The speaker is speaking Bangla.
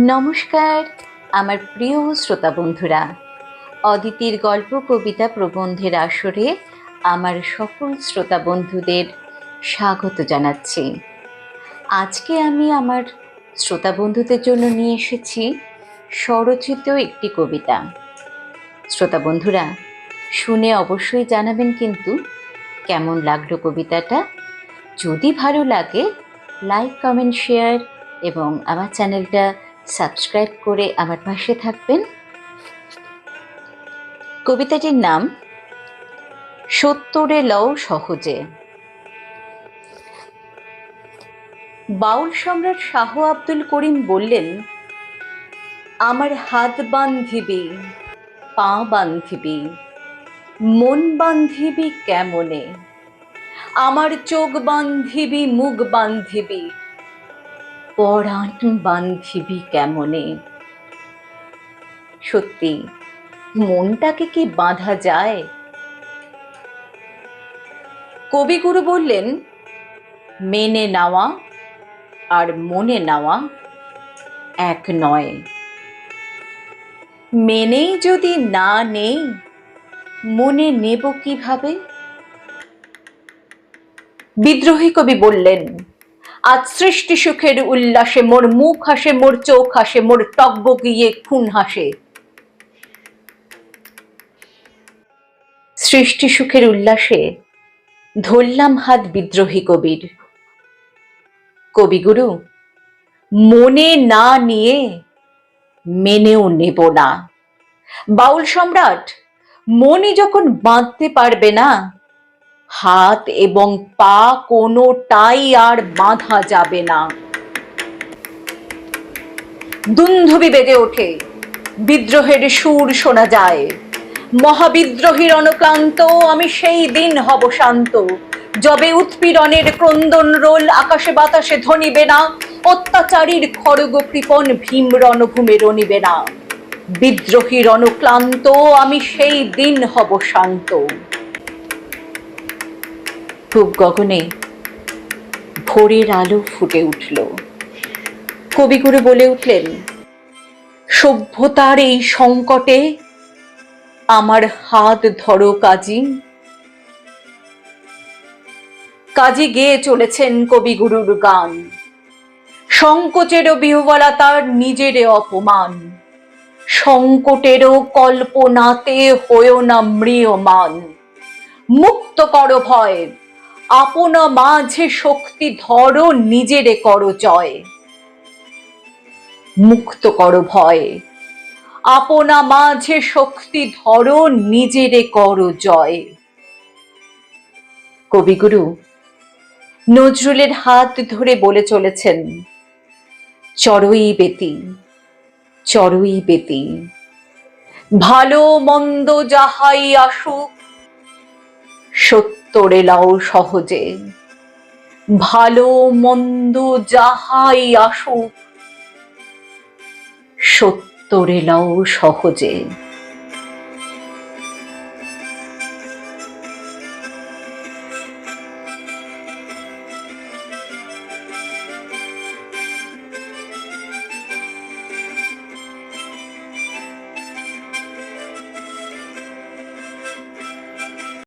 নমস্কার, আমার প্রিয় শ্রোতা বন্ধুরা। অদিতির গল্প, কবিতা প্রবন্ধের আসরে আমার সকল শ্রোতা বন্ধুদের স্বাগত জানাচ্ছি। আজকে আমি আমার শ্রোতা বন্ধুদের জন্য নিয়ে এসেছি স্বরচিত একটি কবিতা। শ্রোতা বন্ধুরা, শুনে অবশ্যই জানাবেন কিন্তু কেমন লাগল কবিতাটা? যদি ভালো লাগে, লাইক, কমেন্ট, শেয়ার এবং আমার চ্যানেলটা সাবস্ক্রাইব করে আমার পাশে থাকবেন। কবিতাটির নাম, সত্তরে লও সহজে। বাউল সম্রাট শাহ আব্দুল করিম বললেন, আমার হাত বান্ধিবি পা বান্ধিবি মন বান্ধিবি কেমনে? আমার চোখ বান্ধিবি মুখ বান্ধিবি পরাণ বান্ধিবি কেমনে? সত্যি, মনটাকে কি বাঁধা যায়? কবিগুরু বললেন, মেনে নেওয়া আর মনে নেওয়া এক নয়। মেনেই যদি না নেই, মনে নেব কীভাবে? বিদ্রোহী কবি বললেন আজ সৃষ্টি সুখের উল্লাসে মোর মুখ হাসে, মোর চোখ হাসে, মোর টকবগিয়ে খুন হাসে। সৃষ্টি সুখের উল্লাসে ধরলাম হাত বিদ্রোহী কবির। কবিগুরু, মনে না নিয়ে মেনেও নেব না। বাউল সম্রাট, মনে যখন বাঁধতে পারবে না হাত এবং পা কোনোটাই আর বাঁধা যাবে না। দুন্ধুবি বেজে ওঠে, বিদ্রোহের সুর শোনা যায়। মহাবিদ্রোহীর অনুক্লান্ত আমি সেই দিন হব শান্ত। যবে উৎপীড়নের ক্রন্দন রোল, আকাশে বাতাসে ধনিবে না। অত্যাচারীর খড়গ কৃপণ ভীম রণভূমে রনিবে না। বিদ্রোহীর অনুক্লান্ত আমি সেই দিন হব শান্ত। পূব গগনে ভোরের আলো ফুটে উঠল। কবিগুরু বলে উঠলেন, সভ্যতার এই সংকটে আমার হাত ধরো কাজী। কাজী গেয়ে চলেছেন কবিগুরুর গান। সংকোচেরও বিহবলা তার নিজের অপমান। সংকটেরও কল্পনাতে হয়েও না মৃয়মান মুক্ত করো ভয় আপনা মাঝে শক্তি ধরো, নিজেরে করো জয়। মুক্ত করো ভয়। আপনা মাঝে শক্তি ধরো, নিজেরে করো জয়। কবিগুরু, নজরুলের হাত ধরে বলে চলেছেন চরই বেতি চরই বেতি। ভালো মন্দ যাহাই আসুক সত্তরে লাও সহজে। ভালো মন্দ যাহাই আসুক সত্তরে লাও সহজে।